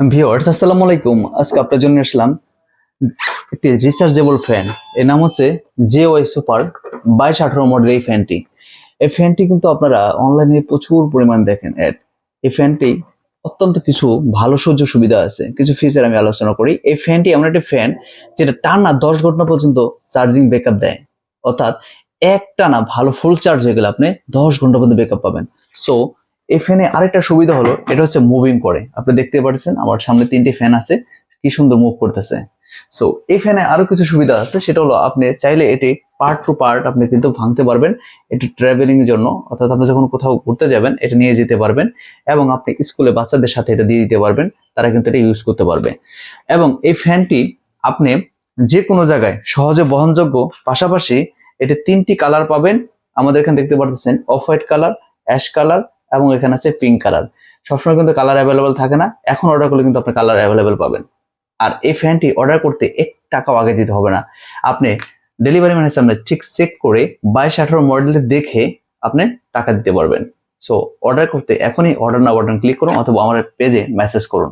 Viewers আসসালামু আলাইকুম। আজকে আপনার জন্য আসলাম একটি রিচার্জেবল ফ্যান এর নাম হচ্ছে জে ওয়াই সুপার বাইশ আঠারো মডেল এই ফ্যানটি এই ফ্যানটি কিন্তু আপনারা অনলাইনে প্রচুর পরিমাণ দেখেন। অ্যাড এই ফ্যানটি অত্যন্ত কিছু ভালো সুযোগ সুবিধা আছে। কিছু ফিচার আমি আলোচনা করি। এই ফ্যানটি এমন একটি ফ্যান যেটা টানা দশ ঘণ্টা পর্যন্ত চার্জিং ব্যাকআপ দেয়। অর্থাৎ এক টানা ভালো ফুল চার্জ হয়ে গেলে আপনি দশ ঘণ্টা পর্যন্ত ব্যাকআপ পাবেন। সো এই ফ্যানে আরেকটা সুবিধা হলো, এটা হচ্ছে মুভিং করে। আপনি দেখতে পাচ্ছেন আমার সামনে তিনটি ফ্যান আছে, কি সুন্দর মুভ করতেছে। সো এই ফ্যানে আরও কিছু সুবিধা আছে, সেটা হলো আপনি চাইলে এটি পার্ট টু পার্ট আপনি কিন্তু ভাঙতে পারবেন। এটি ট্রাভেলিং এর জন্য, অর্থাৎ আপনি যখন কোথাও ঘুরতে যাবেন, এটা নিয়ে যেতে পারবেন। এবং আপনি স্কুলে বাচ্চাদের সাথে এটা দিয়ে দিতে পারবেন, তারা কিন্তু এটা ইউজ করতে পারবে। এবং এই ফ্যানটি আপনি যে কোনো জায়গায় সহজে বহনযোগ্য, পাশাপাশি এটি তিনটি কালার পাবেন। আমাদের এখানে দেখতে পারতেছেন off white colour ash colour এবং এখানে আছে পিঙ্ক কালার সবসময় কিন্তু কালার অ্যাভেলেবেল থাকে না। এখন অর্ডার করলে কিন্তু আপনি কালার অ্যাভেলেবেল পাবেন। আর এই ফ্যানটি অর্ডার করতে এক টাকাও আগে দিতে হবে না। আপনি ডেলিভারি ম্যানের সামনে ঠিক চেক করে বাইশ, আঠারো মডেল দেখে আপনি টাকা দিতে পারবেন। সো অর্ডার করতে এখনই অর্ডার না বাটন ক্লিক করুন অথবা আমার পেজে মেসেজ করুন।